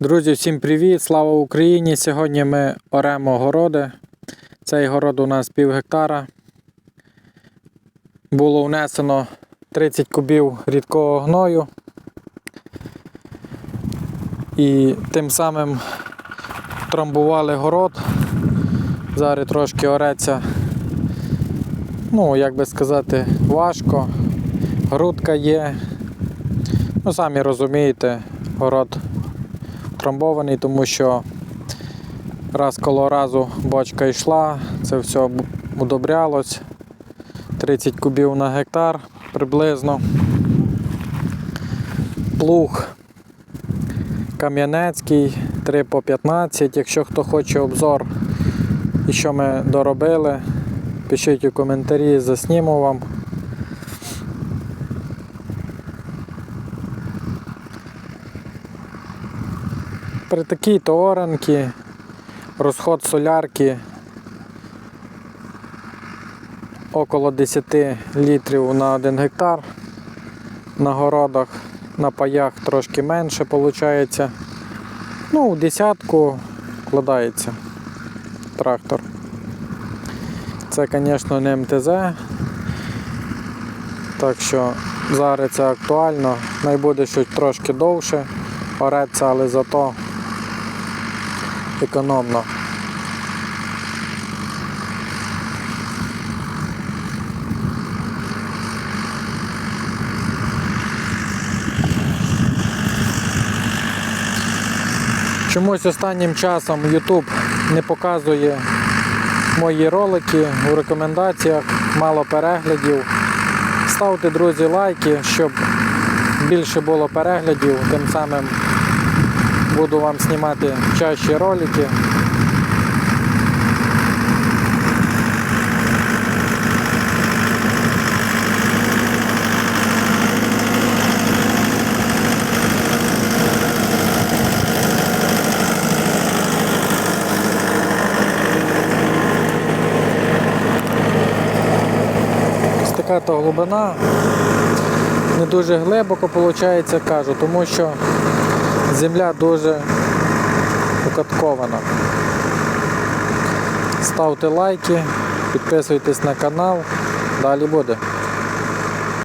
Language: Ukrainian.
Друзі, всім привіт! Слава Україні! Сьогодні ми оремо городи. Цей город у нас пів гектара. Було внесено 30 кубів рідкого гною. І тим самим трамбували город. Зараз трошки ореться, ну, як би сказати, важко. Грудка є. Ну, самі розумієте, город трамбований, тому що раз коло разу бочка йшла, це все удобрялось. 30 кубів на гектар приблизно. Плуг Кам'янецький 3 по 15. Якщо хто хоче обзор і що ми доробили, пишіть у коментарі, засніму вам. При такій то розход солярки около 10 літрів на 1 гектар. На городах, на паях трошки менше виходить. Ну, в десятку вкладається трактор. Це, звісно, не МТЗ. Так що зараз це актуально. Найбуде щось трошки довше, ореться, але зато економно. Чомусь останнім часом YouTube не показує мої ролики у рекомендаціях, мало переглядів. Ставте, друзі, лайки, щоб більше було переглядів, тим самим буду вам знімати чаще ролики. Ось така то глибина. Не дуже глибоко виходить, кажу, тому що земля дуже укаткована. Ставте лайки, підписуйтесь на канал, далі буде.